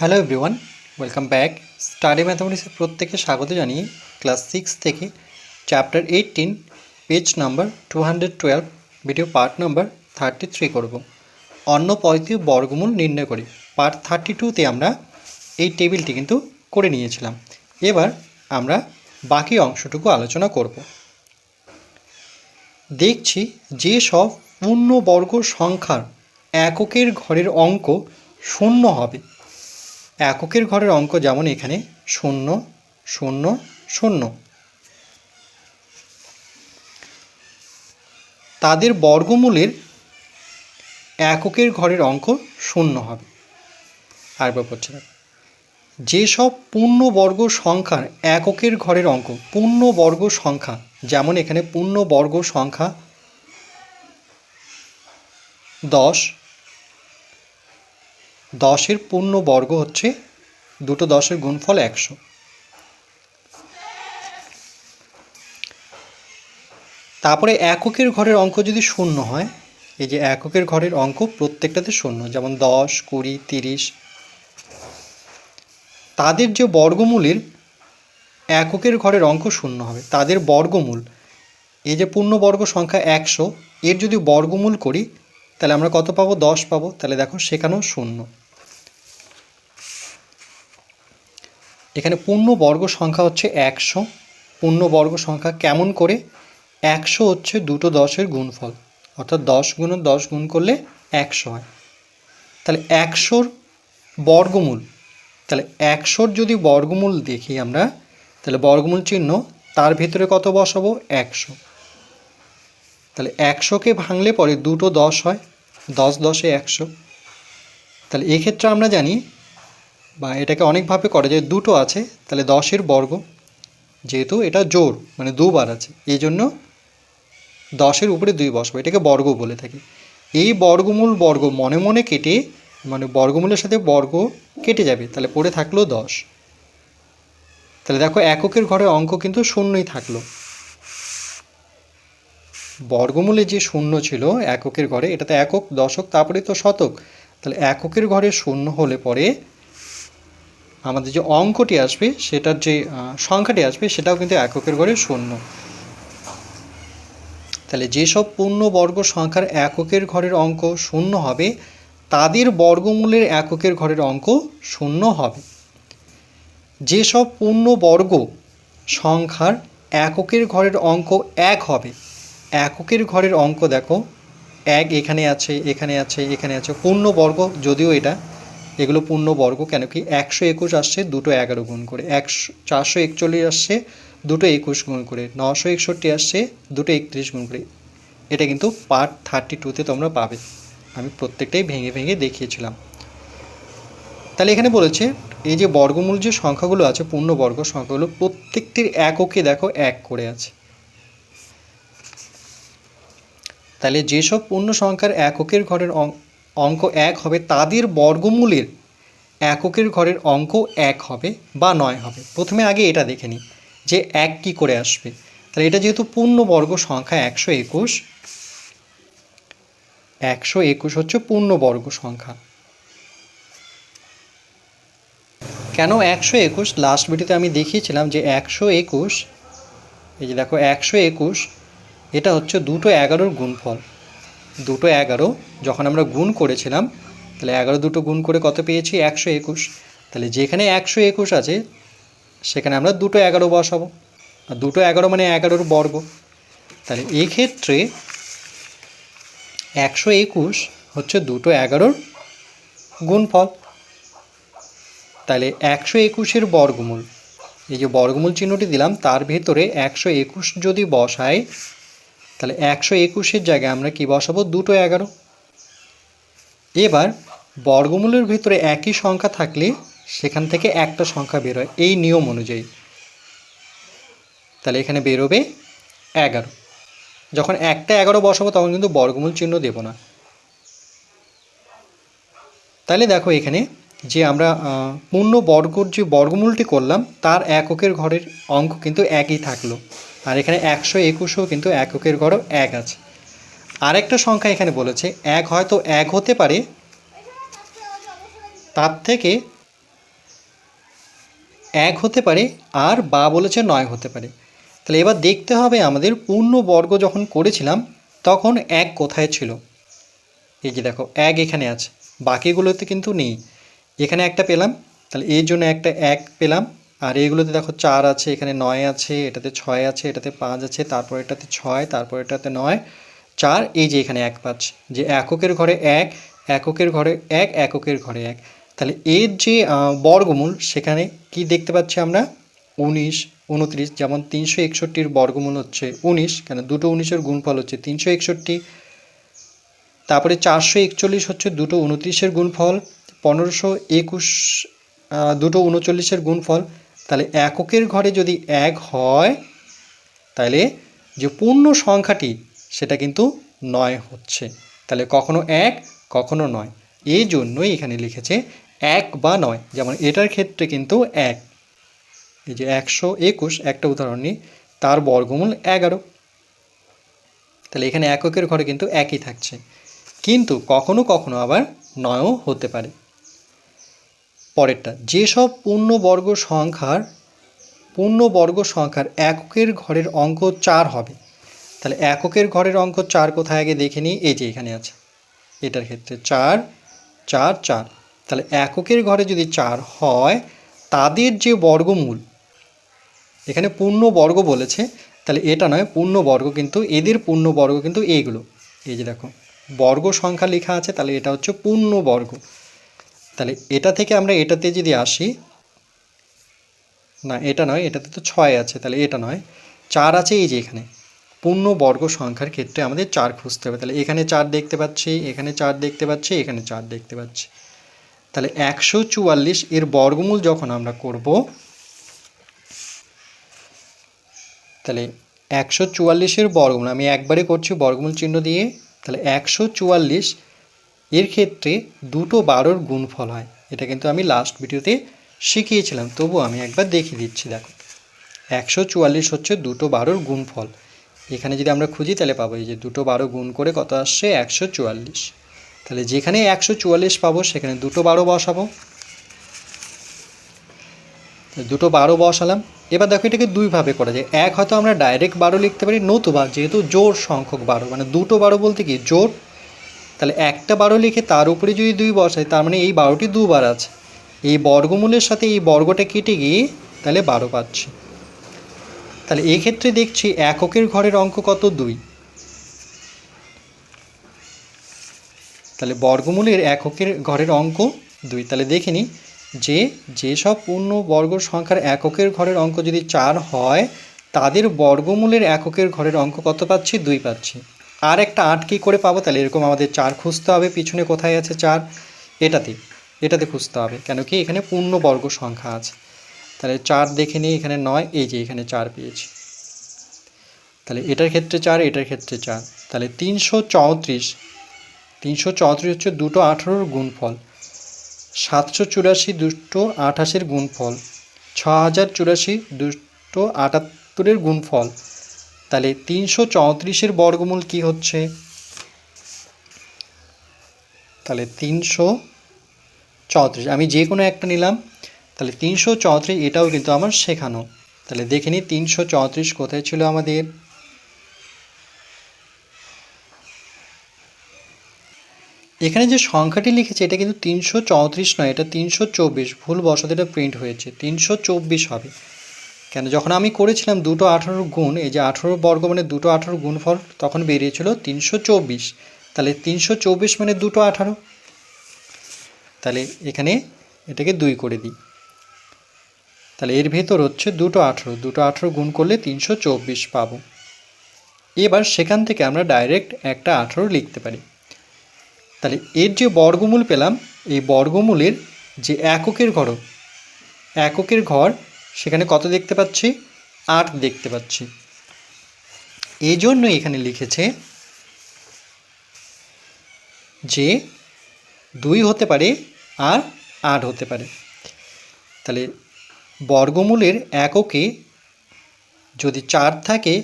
Hello everyone welcome back study ম্যাথামেটিক্সের প্রত্যেকে স্বাগত জানিয়ে ক্লাস সিক্স থেকে chapter eighteen page number two hundred twelve video part number thirty three করব। অন্য পদটির বর্গমূল নির্ণয় করি। পার্ট থার্টি টুতে আমরা এই টেবিলটি কিন্তু করে নিয়েছিলাম। এবার আমরা বাকি অংশটুকু আলোচনা করব। দেখছি যে সব পূর্ণবর্গ সংখ্যার এককের ঘরের অঙ্ক শূন্য হবে। এককের ঘরের অঙ্ক যেমন এখানে, শূন্য শূন্য শূন্য। তাদের বর্গমূলের এককের ঘরের অঙ্ক শূন্য হবে। আরেকবার দেখো। যেসব পূর্ণবর্গ সংখ্যার এককের ঘরের অঙ্ক, পূর্ণবর্গ সংখ্যা, যেমন এখানে পূর্ণবর্গ সংখ্যা দশ দশের পূর্ণ বর্গ হচ্ছে দুটো দশের গুণফল একশো। তারপরে এককের ঘরের অঙ্ক যদি শূন্য হয়, এই যে এককের ঘরের অঙ্ক প্রত্যেকটাতে শূন্য, যেমন দশ, কুড়ি, তিরিশ, তাদের যে বর্গমূলের এককের ঘরের অঙ্ক শূন্য হবে, তাদের বর্গমূল, এই যে পূর্ণবর্গ সংখ্যা একশো, এর যদি বর্গমূল করি, তাহলে আমরা কত পাবো? দশ পাবো। তাহলে দেখো সেখানেও শূন্য। এখানে পূর্ণবর্গ সংখ্যা হচ্ছে একশো। পূর্ণবর্গ সংখ্যা কেমন করে? একশো হচ্ছে দুটো দশের গুণফল। অর্থাৎ দশ গুণ দশ গুণ করলে একশো হয়। তাহলে একশোর বর্গমূল, তাহলে একশোর যদি বর্গমূল দেখি আমরা, তাহলে বর্গমূল চিহ্ন তার ভিতরে কত বসাবো? একশো। তাহলে একশোকে ভাঙলে পরে দুটো দশ হয়। দশ দশে একশো। তাহলে এক্ষেত্রে আমরা জানি বা এটাকে অনেকভাবে করা যায় দুটো আছে, তাহলে দশের বর্গ, যেহেতু এটা জোর মানে দুবার আছে, এই জন্য দশের উপরে দুই বসবো, এটাকে বর্গ বলে থাকি। এই বর্গমূল বর্গ মনে মনে কেটে মানে বর্গমূলের সাথে বর্গ কেটে যাবে, তাহলে পড়ে থাকল দশ। তাহলে দেখো এককের ঘরে অঙ্ক কিন্তু শূন্যই থাকল। বর্গমূলে যে শূন্য ছিল এককের ঘরে, এটা তো একক, দশক, তারপরে তো শতক। তাহলে এককের ঘরে শূন্য হলে পরে আমাদের যে অঙ্কটি আসবে, সেটার যে সংখ্যাটি আসবে, সেটাও কিন্তু এককের ঘরে শূন্য। তাহলে যেসব পূর্ণবর্গ সংখ্যার এককের ঘরের অঙ্ক শূন্য হবে, তাদের বর্গমূলের এককের ঘরের অঙ্ক শূন্য হবে। যেসব পূর্ণবর্গ সংখ্যার এককের ঘরের অঙ্ক এক হবে, এককের ঘরের অঙ্ক দেখো, এক এখানে আছে এখানে আছে এখানে আছে, পূর্ণবর্গ যদিও এটা এগুলো পূর্ণবর্গ কেন কি একশো একুশ আসছে, দুটো এগারো গুণ করে। একশো, চারশো একচল্লিশ আসছে, দুটো একুশ গুণ করে। নশো একষট্টি আসছে, দুটো একত্রিশ গুণ করে। এটা কিন্তু পার্ট থার্টি টুতে তোমরা পাবে। আমি প্রত্যেকটাই ভেঙে ভেঙে দেখিয়েছিলাম। তাহলে এখানে বলেছে, এই যে বর্গমূল যে সংখ্যাগুলো আছে, পূর্ণবর্গ সংখ্যাগুলো প্রত্যেকটির এককে দেখো এক করে আছে। তাহলে যেসব পূর্ণ সংখ্যার এককের ঘরের অঙ্ক এক হবে তাদের বর্গমূলের এককের ঘরের অঙ্ক এক হবে বা নয় হবে। প্রথমে আগে এটা দেখে নিই যে এক কি করে আসবে। তাহলে এটা যেহেতু পূর্ণবর্গ সংখ্যা একশো একুশ একশো একুশ হচ্ছে পূর্ণবর্গ সংখ্যা। কেন একশো একুশ? লাস্ট ভিডিওতে আমি দেখিয়েছিলাম যে একশো একুশ, এই যে দেখো একশো একুশ, এটা হচ্ছে দুটো এগারোর গুণফল। দুটো এগারো, যখন আমরা গুণ করেছিলাম, তাহলে এগারো দুটো গুণ করে কত পেয়েছি? একশো একুশ। তাহলে যেখানে একশো একুশ আছে, সেখানে আমরা দুটো এগারো বসাবো। আর দুটো এগারো মানে এগারোর বর্গ। তাহলে এক্ষেত্রে একশো একুশ হচ্ছে দুটো এগারোর গুণফল। তাহলে একশো একুশের বর্গমূল, এই যে বর্গমূল চিহ্নটি দিলাম, তার ভেতরে একশো একুশ যদি বসাই তাহলে একশো একুশের জায়গায় আমরা কি বসাবো? দুটো এগারো। এবার বর্গমূলের ভিতরে একই সংখ্যা থাকলে সেখান থেকে একটা সংখ্যা বেরোয় এই নিয়ম অনুযায়ী। তাহলে এখানে বেরোবে এগারো। যখন একটা এগারো বসাবো, তখন কিন্তু বর্গমূল চিহ্ন দেব না। তাহলে দেখো এখানে যে আমরা পূর্ণ বর্গর যে বর্গমূলটি করলাম, তার এককের ঘরের অঙ্ক কিন্তু একই থাকল। আর এখানে একশো একুশও কিন্তু এককের ঘরও এক আছে। আরেকটা সংখ্যা এখানে বলেছে, এক হয়তো এক হতে পারে, তার থেকে এক হতে পারে আর বা বলেছে নয় হতে পারে। তাহলে এবার দেখতে হবে আমাদের পূর্ণ বর্গ যখন করেছিলাম, তখন এক কোথায় ছিল? এই যে দেখো, এক এখানে আছে, বাকিগুলোতে কিন্তু নেই। এখানে একটা পেলাম, তাহলে এর জন্য একটা এক পেলাম আর এইগুলোতে দেখো চার আছে, এখানে নয় আছে, এটাতে ছয় আছে, এটাতে পাঁচ আছে, তারপর এটাতে ছয়, তারপর এটাতে নয়, চার, এই যে এখানে এক পাঁচ যে এককের ঘরে এক, এককের ঘরে এক, এককের ঘরে এক। তাহলে এর যে বর্গমূল, সেখানে কি দেখতে পাচ্ছি আমরা? উনিশ, উনত্রিশ, যেমন তিনশো একষট্টির বর্গমূল হচ্ছে উনিশ, কেন দুটো উনিশের গুণফল হচ্ছে তিনশো একষট্টি। তারপরে চারশো একচল্লিশ হচ্ছে দুটো উনত্রিশের গুণফল, পনেরোশো একুশ দুটো উনচল্লিশের গুণফল তাহলে এককের ঘরে যদি এক হয়, তাহলে যে পূর্ণ সংখ্যাটি, সেটা কিন্তু নয় হচ্ছে। তাহলে কখনো এক, কখনো নয়। এই জন্যই এখানে লিখেছে এক বা নয়। যেমন এটার ক্ষেত্রে কিন্তু এক। এই যে একশো একুশ, একটা উদাহরণ নিই। তার বর্গমূল এগারো। তাহলে এখানে এককের ঘরে কিন্তু একই থাকছে। কিন্তু কখনো কখনো আবার নয়ও হতে পারে। পরেরটা, যেসব পূর্ণবর্গ সংখ্যার পূর্ণবর্গ সংখ্যার এককের ঘরের অঙ্ক চার হবে, তাহলে এককের ঘরের অঙ্ক চার কোথায় আগে দেখে নিই? এই যে এখানে আছে। এটার ক্ষেত্রে চার চার চার। তাহলে এককের ঘরে যদি চার হয়, তাদের যে বর্গমূল, এখানে পূর্ণ বর্গ বলেছে, তাহলে এটা নয় পূর্ণ বর্গ কিন্তু, এদের পূর্ণ বর্গ কিন্তু এইগুলো। এই যে দেখো, বর্গ সংখ্যা লেখা আছে, তাহলে এটা হচ্ছে পূর্ণ বর্গ তাহলে এটা থেকে আমরা এটাতে যদি আসি, না, এটা নয়, এটাতে তো ছয় আছে, তাহলে এটা নয়, চার আছে এই যে এখানে। পূর্ণ বর্গ সংখ্যার ক্ষেত্রে আমাদের চার খুঁজতে হবে, তাহলে এখানে চার দেখতে পাচ্ছি, এখানে চার দেখতে পাচ্ছি, এখানে চার দেখতে পাচ্ছি। তাহলে একশো চুয়াল্লিশ এর বর্গমূল যখন আমরা করব, তাহলে একশো চুয়াল্লিশের বর্গমূল, আমি একবারে করছি বর্গমূল চিহ্ন দিয়ে, তাহলে একশো চুয়াল্লিশ এর ক্ষেত্রে দুটো বারোর গুণফল হয়। এটা কিন্তু আমি লাস্ট ভিডিওতে শিখিয়েছিলাম। তবু আমি একবার দেখিয়ে দিচ্ছি, দেখো। একশো চুয়াল্লিশ হচ্ছে দুটো বারোর গুণফল। এখানে যদি আমরা খুঁজি, তাহলে পাবো এই যে দুটো বারো গুণ করে কত আসছে? একশো চুয়াল্লিশ। তাহলে যেখানে একশো চুয়াল্লিশ পাবো, সেখানে দুটো বারো বসাবো। দুটো বারো বসালাম। এবার দেখো, এটাকে দুইভাবে করা যায়। এক হয়তো আমরা ডাইরেক্ট বারো লিখতে পারি, নতুবা যেহেতু জোর সংখ্যক বারো মানে দুটো বারো বলতে কি? জোর তাহলে একটা বারো লিখে তার উপরে যদি দুই বসাই, তার মানে এই বারোটি দুবার আছে। এই বর্গমূলের সাথে এই বর্গটা কেটে গিয়ে তাহলে বারো পাচ্ছি। তাহলে এই ক্ষেত্রে দেখছি এককের ঘরের অঙ্ক কত? দুই। তাহলে বর্গমূলের এককের ঘরের অঙ্ক দুই। তাহলে দেখে নিই যে যেসব পূর্ণ বর্গ সংখ্যার এককের ঘরের অঙ্ক যদি চার হয়, তাদের বর্গমূলের এককের ঘরের অঙ্ক কত পাচ্ছি? দুই পাচ্ছি। আর একটা আট কী করে পাবো তাহলে? এরকম আমাদের চার খুঁজতে হবে, পিছনে কোথায় আছে চার? এটাতে এটাতে খুঁজতে হবে, কেন কি এখানে পূর্ণ বর্গ সংখ্যা আছে। তাহলে চার দেখে নিই, এখানে নয়, এই যে এখানে চার পেয়েছি। তাহলে এটার ক্ষেত্রে চার, এটার ক্ষেত্রে চার। তাহলে তিনশো চৌত্রিশ তিনশো চৌত্রিশ হচ্ছে দুটো আঠারোর গুণফল। সাতশো চুরাশি দুটো আঠাশের গুণফল। ছ হাজার চুরাশি দুটো আটাত্তরের গুণফল। তাহলে তিনশো চৌত্রিশের বর্গমূল কি হচ্ছে? তাহলে তিনশো চৌত্রিশ। আমি যে কোনো একটা নিলাম। তাহলে তিনশো চৌত্রিশ, এটাও কিন্তু আমার শেখানো। তাহলে দেখে নিই তিনশো চৌত্রিশ কোথায় ছিল আমাদের। এখানে যে সংখ্যাটি লিখেছে, এটা কিন্তু তিনশো চৌত্রিশ নয়, এটা তিনশো চব্বিশ। ভুল বসত এটা প্রিন্ট হয়েছে। তিনশো চব্বিশ হবে। কেন? যখন আমি করেছিলাম দুটো আঠারোর গুণ, এই যে আঠারো বর্গ মানে দুটো আঠারো গুণফল তখন বেরিয়েছিল তিনশো চব্বিশ। তাহলে তিনশো চব্বিশ মানে দুটো আঠারো। তাহলে এখানে এটাকে দুই করে দিই। তাহলে এর ভেতর হচ্ছে দুটো আঠারো। দুটো আঠারো গুণ করলে তিনশো চব্বিশ পাবো। এবার সেখান থেকে আমরা ডাইরেক্ট একটা আঠারো লিখতে পারি। তাহলে এর যে বর্গমূল পেলাম, এই বর্গমূলের যে এককের ঘর এককের ঘর সেখানে কত দেখতে পাচ্ছি? আট দেখতে পাচ্ছি। এই জন্য এখানে লিখেছে যে দুই হতে পারে আর আট হতে পারে। তাহলে বর্গমূলের এককে যদি চার থাকে,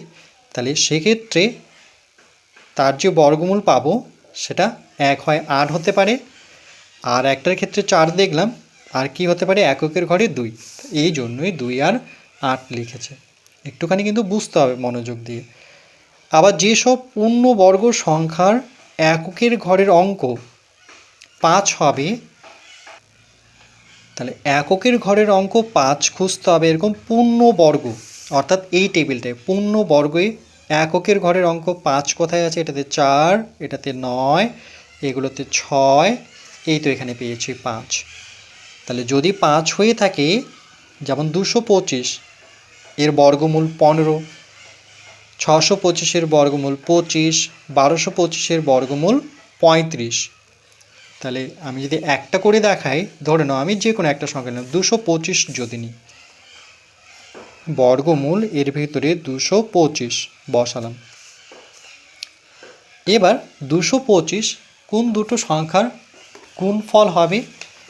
তাহলে সেক্ষেত্রে তার যে বর্গমূল পাবো, সেটা এক হয় আট হতে পারে। আর একটার ক্ষেত্রে চার দেখলাম আর কি হতে পারে? এককের ঘরে দুই। এই জন্যই দুই আর আট লিখেছে। একটুখানি কিন্তু বুঝতে হবে মনোযোগ দিয়ে। আবার যেসব পূর্ণবর্গ সংখ্যার এককের ঘরের অঙ্ক পাঁচ হবে, তাহলে এককের ঘরের অঙ্ক পাঁচ খুঁজতে হবে এরকম পূর্ণবর্গ। অর্থাৎ এই টেবিলটায় পূর্ণবর্গে এককের ঘরের অঙ্ক পাঁচ কোথায় আছে? এটাতে চার, এটাতে নয়, এগুলোতে ছয়, এই তো এখানে পেয়েছি পাঁচ। তাহলে যদি পাঁচ হয়ে থাকে, যেমন দুশো পঁচিশ, এর বর্গমূল পনেরো, ছশো পঁচিশের বর্গমূল পঁচিশ, বারোশো পঁচিশের বর্গমূল পঁয়ত্রিশ। তাহলে আমি যদি একটা করে দেখাই, ধরে নাও আমি যে কোনো একটা সংখ্যা নিলাম, দুশো পঁচিশ যদি নিই, বর্গমূল এর ভিতরে দুশো পঁচিশ বসালাম। এবার দুশো পঁচিশ কোন দুটো সংখ্যার গুণফল হবে?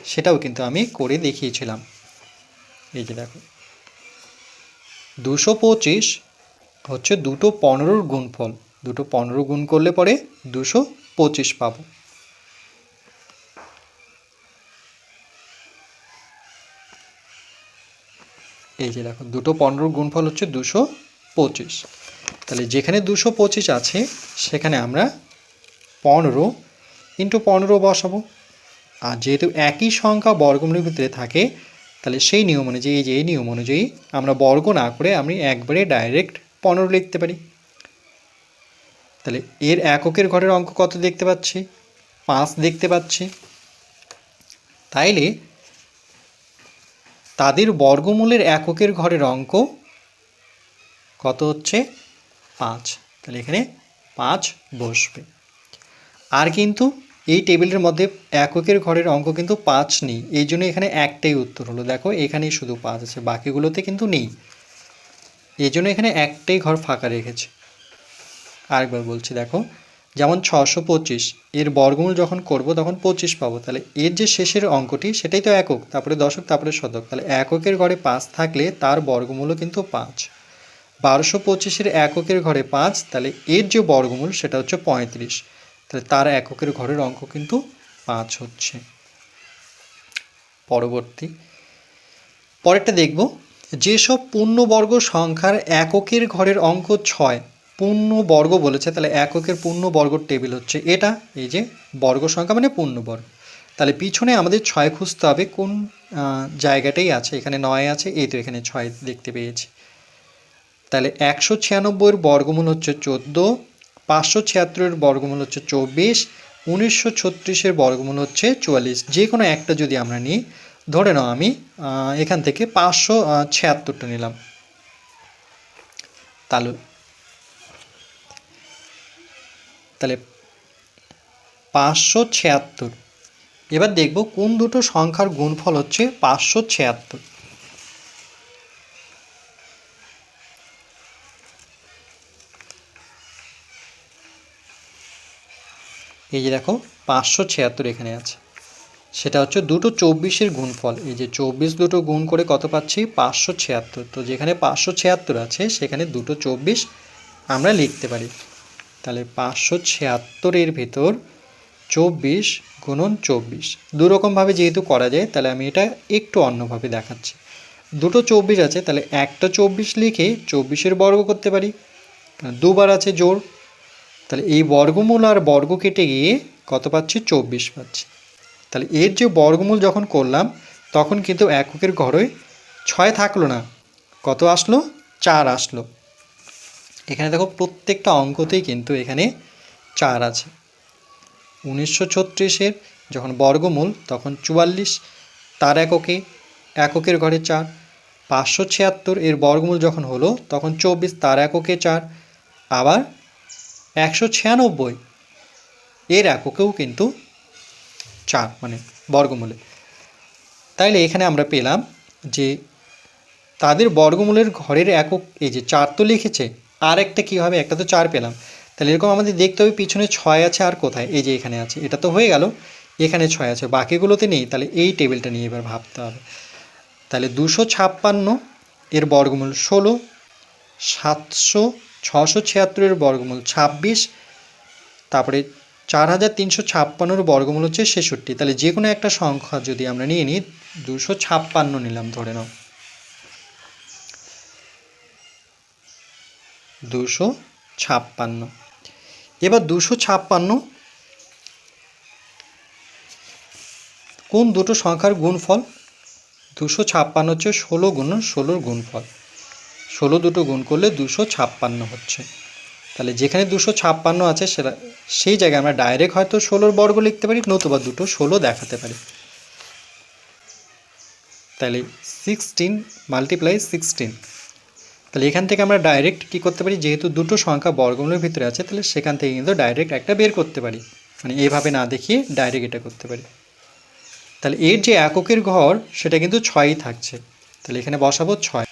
সেটাও কিন্তু আমি করে দেখিয়েছিলাম। এই যে দেখো। দুশো পঁচিশ হচ্ছে দুটো পনেরোর গুণফল। দুটো পনেরো গুণ করলে পরে দুশো পঁচিশ পাবো। এই যে দেখো, দুটো পনেরোর গুণফল হচ্ছে দুশো পঁচিশ। তাহলে যেখানে দুশো পঁচিশ আছে, সেখানে আমরা পনেরো ইন্টু পনেরো বসাবো। আর যেহেতু একই সংখ্যা বর্গমূলের ভিতরে থাকে, তাহলে সেই নিয়ম অনুযায়ী যে নিয়ম অনুযায়ী আমরা বর্গ না করে আমি একবারে ডাইরেক্ট পনেরো লিখতে পারি। তাহলে এর এককের ঘরের অঙ্ক কত দেখতে পাচ্ছি? পাঁচ দেখতে পাচ্ছি। তাইলে তাদের বর্গমূলের এককের ঘরের অঙ্ক কত হচ্ছে? পাঁচ। তাহলে এখানে পাঁচ বসবে। আর কিন্তু এই টেবিলের মধ্যে এককের ঘরের অঙ্ক কিন্তু পাঁচ নেই। এই জন্য এখানে একটাই উত্তর হলো। দেখো, এখানেই শুধু পাঁচ আছে, বাকিগুলোতে কিন্তু নেই। এই জন্য এখানে একটাই ঘর ফাঁকা রেখেছে। আরেকবার বলছি, দেখো, যেমন ছশো পঁচিশ, এর বর্গমূল যখন করব তখন পঁচিশ পাবো। তাহলে এর যে শেষের অঙ্কটি, সেটাই তো একক, তারপরে দশক, তারপরে শতক। তাহলে এককের ঘরে পাঁচ থাকলে তার বর্গমূলও কিন্তু পাঁচ। বারোশো পঁচিশের এককের ঘরে পাঁচ, তাহলে এর যে বর্গমূল, সেটা হচ্ছে পঁয়ত্রিশ। তাহলে তার এককের ঘরের অঙ্ক কিন্তু পাঁচ হচ্ছে। পরবর্তী। পরেরটা দেখব। যেসব পূর্ণবর্গ সংখ্যার এককের ঘরের অঙ্ক ছয় পূর্ণ বর্গ বলেছে, তাহলে এককের পূর্ণ বর্গর টেবিল হচ্ছে এটা, এই যে বর্গ সংখ্যা মানে পূর্ণ বর্গ তাহলে পিছনে আমাদের ছয় খুঁজতে হবে, কোন জায়গাটাই আছে, এখানে নয় আছে, এই তো এখানে ছয় দেখতে পেয়েছি। তাহলে একশো ছিয়ানব্বইয়ের বর্গমূল হচ্ছে চোদ্দ পাঁচশো ছিয়াত্তরের বর্গমূল হচ্ছে চব্বিশ, উনিশশো ছত্রিশের বর্গমূল হচ্ছে চুয়াল্লিশ। যে কোনো একটা যদি আমরা নিই, ধরে নাও আমি এখান থেকে পাঁচশো ছিয়াত্তরটা নিলাম। তাহলে তাহলে পাঁচশো ছিয়াত্তর। এবার দেখব কোন দুটো সংখ্যার গুণফল হচ্ছে পাঁচশো ছিয়াত্তর। এই যে দেখো, পাঁচশো ছিয়াত্তর এখানে আছে। সেটা হচ্ছে দুটো চব্বিশের গুণফল। এই যে চব্বিশ দুটো গুণ করে কত পাচ্ছি? পাঁচশো ছিয়াত্তর। তো যেখানে পাঁচশো ছিয়াত্তর আছে, সেখানে দুটো চব্বিশ আমরা লিখতে পারি। তাহলে পাঁচশো ছিয়াত্তরের ভেতর চব্বিশ গুণন চব্বিশ। দুরকমভাবে যেহেতু করা যায়, তাহলে আমি এটা একটু অন্যভাবে দেখাচ্ছি। দুটো চব্বিশ আছে, তাহলে একটা চব্বিশ লিখে চব্বিশের বর্গ করতে পারি। দুবার আছে জোর তাহলে এই বর্গমূল আর বর্গ কেটে গিয়ে কত পাচ্ছি? চব্বিশ পাচ্ছি। তাহলে এর যে বর্গমূল যখন করলাম, তখন কিন্তু এককের ঘরে ছয় থাকল না। কত আসলো? চার আসলো। এখানে দেখো প্রত্যেকটা অঙ্কতেই কিন্তু এখানে চার আছে। উনিশশো ছত্রিশের যখন বর্গমূল, তখন চুয়াল্লিশ, তার এককে, এককের ঘরে চার। পাঁচশো ছিয়াত্তর এর বর্গমূল যখন হলো, তখন চব্বিশ, তার এককে চার। আবার একশো ছিয়ানব্বই। এর এককেও কিন্তু চার মানে বর্গমূলে। তাইলে এখানে আমরা পেলাম যে তাদের বর্গমূলের ঘরের একক, এই যে চার তো লিখেছে, আর একটা কী হবে? একটা তো চার পেলাম। তাহলে এরকম আমাদের দেখতে হবে পিছনে ছয় আছে আর কোথায়? এই যে এখানে আছে। এটা তো হয়ে গেল, এখানে ছয় আছে। বাকিগুলোতে নেই তাহলে এই টেবিলটা নিয়ে এবার ভাবতে হবে। তাহলে দুশো ছাপ্পান্ন এর বর্গমূল ষোলো, সাতশো ছশো ছিয়াত্তরের বর্গমূল ছাব্বিশ, তারপরে চার হাজার তিনশো ছাপ্পান্নর বর্গমূল হচ্ছে ছেষট্টি। তাহলে যে কোনো একটা সংখ্যা যদি আমরা নিয়ে নিই, দুশো ছাপ্পান্ন নিলাম, ধরে নাও। দুশো ছাপ্পান্ন। এবার দুশো ছাপ্পান্ন কোন দুটো সংখ্যার গুণফল? দুশো ছাপ্পান্ন হচ্ছে ষোলো গুণ, ষোলোর গুণফল। ষোলো দুটো গুণ করলে দুশো ছাপ্পান্ন হচ্ছে। তাহলে যেখানে দুশো ছাপ্পান্ন আছে, সেটা, সেই জায়গায় আমরা ডাইরেক্ট হয়তো ষোলোর বর্গ লিখতে পারি, নতুবা দুটো ষোলো দেখাতে পারি। তাহলে সিক্সটিন মাল্টিপ্লাই সিক্সটিন তাহলে এখান থেকে আমরা ডাইরেক্ট কী করতে পারি, যেহেতু দুটো সংখ্যা বর্গমূলের ভিতরে আছে, তাহলে সেখান থেকে কিন্তু ডাইরেক্ট একটা বের করতে পারি। মানে এভাবে না দেখিয়ে ডাইরেক্ট এটা করতে পারি। তাহলে এর যে এককের ঘর, সেটা কিন্তু ছয়ই থাকছে। তাহলে এখানে বসাবো ছয়।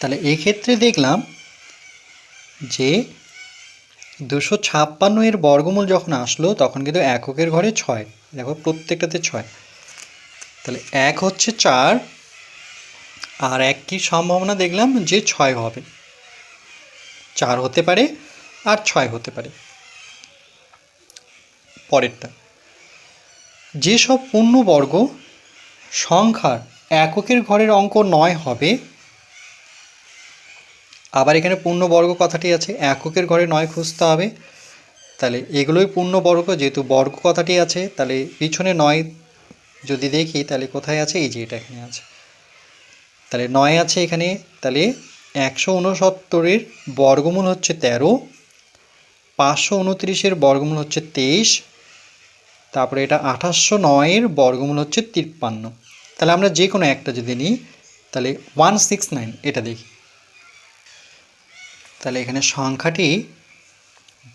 তাহলে এই ক্ষেত্রে দেখলাম যে দুশো ছাপ্পান্ন এর বর্গমূল যখন আসলো, তখন কিন্তু এককের ঘরে ছয়। দেখো প্রত্যেকটাতে ছয়। তাহলে এক হচ্ছে চার, আর এক কি সম্ভাবনা দেখলাম যে ছয় হবে। চার হতে পারে আর ছয় হতে পারে। পরেরটা, যেসব পূর্ণবর্গ সংখ্যার এককের ঘরের অঙ্ক নয় হবে আবার এখানে পূর্ণবর্গ কথাটি আছে, এককের ঘরে নয় খুঁজতে হবে। তাহলে এগুলোই পূর্ণবর্গ, যেহেতু বর্গ কথাটি আছে, তাহলে পিছনে নয় যদি দেখি, তাহলে কোথায় আছে? এই যে এটা এখানে আছে। তাহলে নয় আছে এখানে, তাহলে একশো উনসত্তরের বর্গমূল হচ্ছে তেরো, পাঁচশো উনত্রিশের বর্গমূল হচ্ছে তেইশ, তারপরে এটা আঠাশশো নয়ের বর্গমূল হচ্ছে তিপ্পান্ন। তাহলে আমরা যে কোনো একটা যদি নিই, তাহলে ওয়ান সিক্স নাইন, এটা দেখি। তাহলে এখানে সংখ্যাটি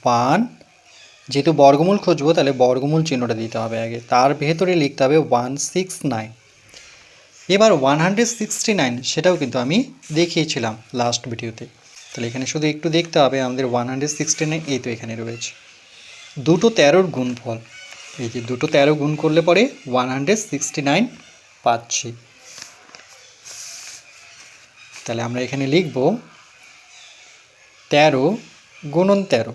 ওয়ান যেহেতু বর্গমূল খুঁজবো, তাহলে বর্গমূল চিহ্নটা দিতে হবে আগে। তার ভেতরে লিখতে হবে ওয়ান সিক্স নাইন এবার ওয়ান হান্ড্রেড সিক্সটি নাইন সেটাও কিন্তু আমি দেখিয়েছিলাম লাস্ট ভিডিওতে তাহলে এখানে শুধু একটু দেখতে হবে, আমাদের ওয়ান হান্ড্রেড সিক্সটি নাইন এই তো এখানে রয়েছে। দুটো তেরোর গুণফল। এই যে দুটো তেরো গুণ করলে পরে ওয়ান হান্ড্রেড সিক্সটি নাইন পাচ্ছি। তাহলে আমরা এখানে লিখব তেরো গুণন তেরো।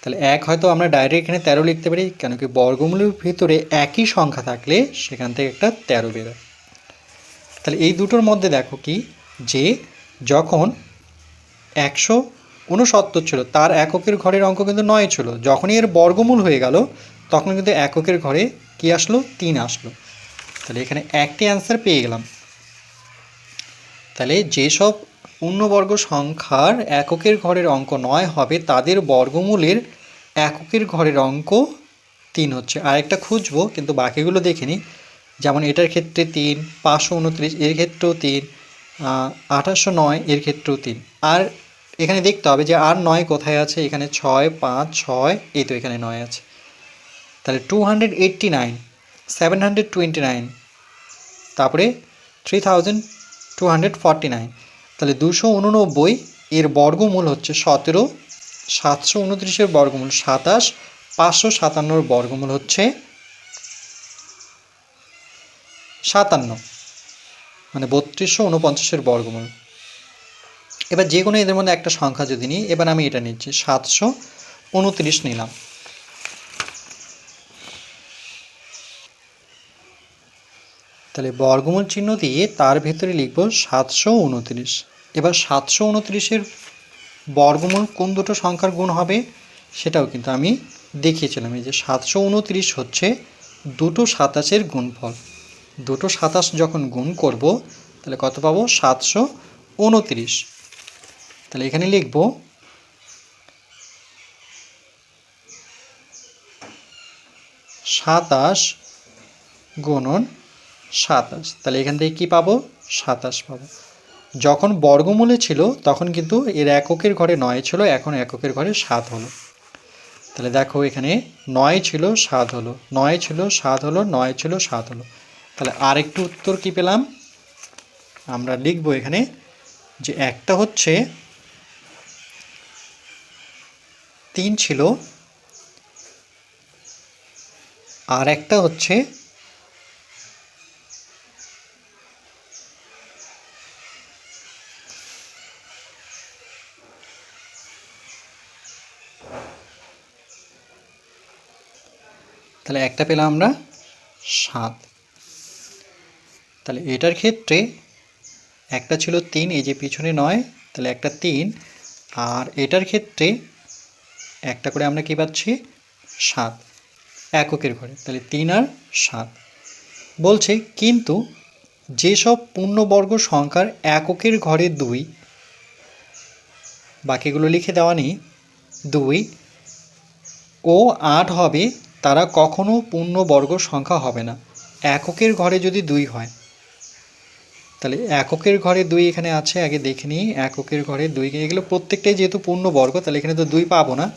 তাহলে এক হয়তো আমরা ডাইরেক্ট এখানে তেরো লিখতে পারি কেন কি বর্গমূলের ভিতরে একই সংখ্যা থাকলে সেখান থেকে একটা তেরো বেরোয়। তাহলে এই দুটোর মধ্যে দেখো কি, যে যখন একশো উনসত্তর ছিল, তার এককের ঘরের অঙ্ক কিন্তু নয় ছিল। যখনই এর বর্গমূল হয়ে গেল, তখন কিন্তু এককের ঘরে কি আসলো? তিন আসলো। তাহলে এখানে একটি অ্যান্সার পেয়ে গেলাম। তাহলে যেসব পূর্ণবর্গ সংখ্যার এককের ঘরের অঙ্ক নয় হবে, তাদের বর্গমূলের এককের ঘরের অঙ্ক তিন হচ্ছে। আরেকটা খুঁজবো, কিন্তু বাকিগুলো দেখে নিই। যেমন এটার ক্ষেত্রে তিন, পাঁচশো উনত্রিশ, এর ক্ষেত্রেও তিন আঠাশশো নয়, এর ক্ষেত্রেও তিন। আর এখানে দেখতে হবে যে আর নয় কোথায় আছে? এখানে ছয়, পাঁচ, ছয়, এই তো এখানে নয় আছে। তাহলে two hundred eighty nine seven hundred twenty nine তারপরে three thousand two hundred forty nine তাহলে দুশো উননব্বই এর বর্গমূল হচ্ছে সতেরো, সাতশো উনত্রিশের বর্গমূল সাতাশ, পাঁচশো সাতান্নর বর্গমূল হচ্ছে সাতান্ন মানে বত্রিশশো উনপঞ্চাশের বর্গমূল। এবার যে কোনো এদের মধ্যে একটা সংখ্যা যদি নিই, এবার আমি এটা নিচ্ছি, সাতশো উনত্রিশ নিলাম। তাহলে বর্গমূল চিহ্ন দিয়ে তার ভেতরে লিখব সাতশো উনত্রিশ। এবার সাতশো উনত্রিশের বর্গমূল কোন দুটো সংখ্যার গুণ হবে সেটাও কিন্তু আমি দেখিয়েছিলাম। এই যে সাতশো উনত্রিশ হচ্ছে দুটো সাতাশের গুণফল। দুটো সাতাশ যখন গুণ করব, তাহলে কত পাবো? সাতশো উনত্রিশ। তাহলে এখানে লিখব, সাতাশ গুণন সাতাশ। তাহলে এখান থেকে কী পাবো? সাতাশ পাবো। যখন বর্গমূলে ছিল, তখন কিন্তু এর এককের ঘরে নয় ছিল, এখন এককের ঘরে সাত হলো। তাহলে দেখো এখানে নয় ছিল, সাত হলো। নয় ছিল, সাত হলো, নয় ছিল, সাত হলো। তাহলে আরেকটু উত্তর কি পেলাম? আমরা লিখব এখানে যে একটা হচ্ছে তিন ছিল, আর একটা হচ্ছে তাহলে একটা পেলাম আমরা সাত। তাহলে এটার ক্ষেত্রে একটা ছিল তিন, এই যে পিছনে নয়, তাহলে একটা তিন। আর এটার ক্ষেত্রে একটা করে আমরা কি পাচ্ছি? সাত। এককের ঘরে, তাহলে তিন আর সাত। বলছে, কিন্তু যেসব পূর্ণবর্গ সংখ্যার এককের ঘরে দুই, বাকিগুলো লিখে দেওয়া নেই, দুই ও আট হবে তারা কখনো পূর্ণবর্গ সংখ্যা হবে না। এককের ঘরে যদি দুই হয়। তাহলে এককের ঘরে দুই এখানে আছে, আগে দেখে নিই। এককের ঘরে দুই, এগুলো প্রত্যেকটাই যেহেতু পূর্ণবর্গ, তাহলে এখানে তো দুই পাবো না।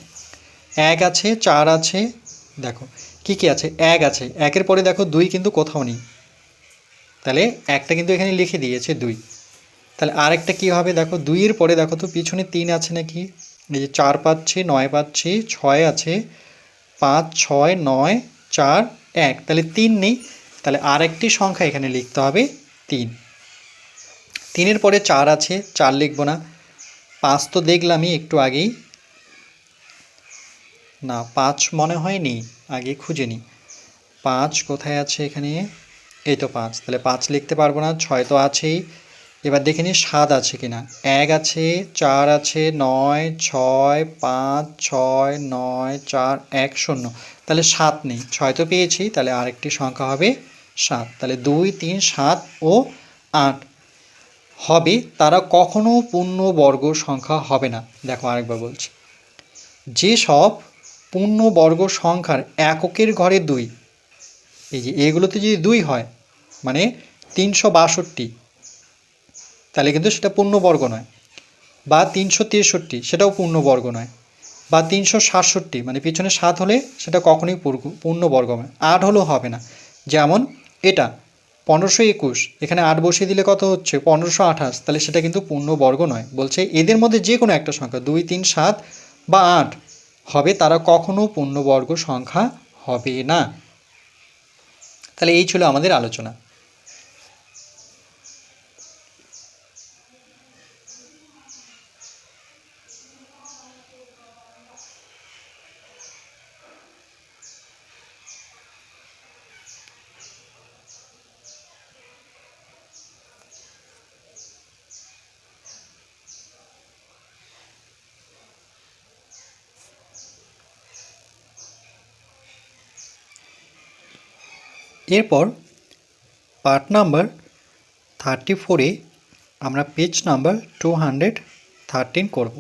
এক আছে, চার আছে, দেখো, কি কি আছে? এক আছে। একের পরে দেখো দুই কিন্তু কোথাও নেই। তাহলে একটা কিন্তু এখানে লিখে দিয়েছে দুই। তাহলে আরেকটা কি হবে? দেখো দুইয়ের পরে দেখো তো পিছনে তিন আছে নাকি? এই যে চার পাচ্ছি, নয় পাচ্ছি, ছয় আছে পাঁচ, ছয়, নয়, চার, এক। তাহলে তিন নেই। তাহলে আরেকটি সংখ্যা এখানে লিখতে হবে তিন। তিনের পরে চার আছে, চার লিখব না। পাঁচ তো দেখলামই একটু আগেই। না, পাঁচ মনে হয় নেই আগে খুঁজে নিই। পাঁচ কোথায় আছে এখানে? এই তো পাঁচ। তাহলে পাঁচ লিখতে পারব না, ছয় তো আছেই। এবার দেখে নিই সাত আছে কি না এক আছে, চার আছে, নয়, ছয়, পাঁচ, ছয়, নয়, চার, এক, শূন্য। তাহলে সাত নেই। ছয় তো পেয়েছি, তাহলে আরেকটি সংখ্যা হবে সাত। তাহলে দুই, তিন, সাত ও আট। হবে, তারা কখনো পূর্ণবর্গ সংখ্যা হবে না। দেখো আরেকবার বলছি। যেসব পূর্ণবর্গ সংখ্যার এককের ঘরে দুই, এই যে এগুলোতে যদি দুই হয় মানে তিনশো বাষট্টি তাহলে কিন্তু সেটা পূর্ণবর্গ নয়। বা তিনশো তেষট্টি, সেটাও পূর্ণবর্গ নয়। বা তিনশো সাতষট্টি মানে পিছনে সাত হলে সেটা কখনোই পূর্ণ- পূর্ণবর্গ নয় আট হলেও হবে না। যেমন এটা, পনেরোশো একুশ, এখানে আট বসিয়ে দিলে কত হচ্ছে? পনেরোশো আঠাশ, তাহলে সেটা কিন্তু পূর্ণবর্গ নয়। বলছে এদের মধ্যে যে কোনো একটা সংখ্যা, দুই, তিন, সাত বা আট হবে, তারা কখনো পূর্ণবর্গ সংখ্যা হবে না। তাহলে এই ছিল আমাদের আলোচনা। এরপর পার্ট নাম্বার থার্টি ফোরে আমরা page number two hundred thirteen করব।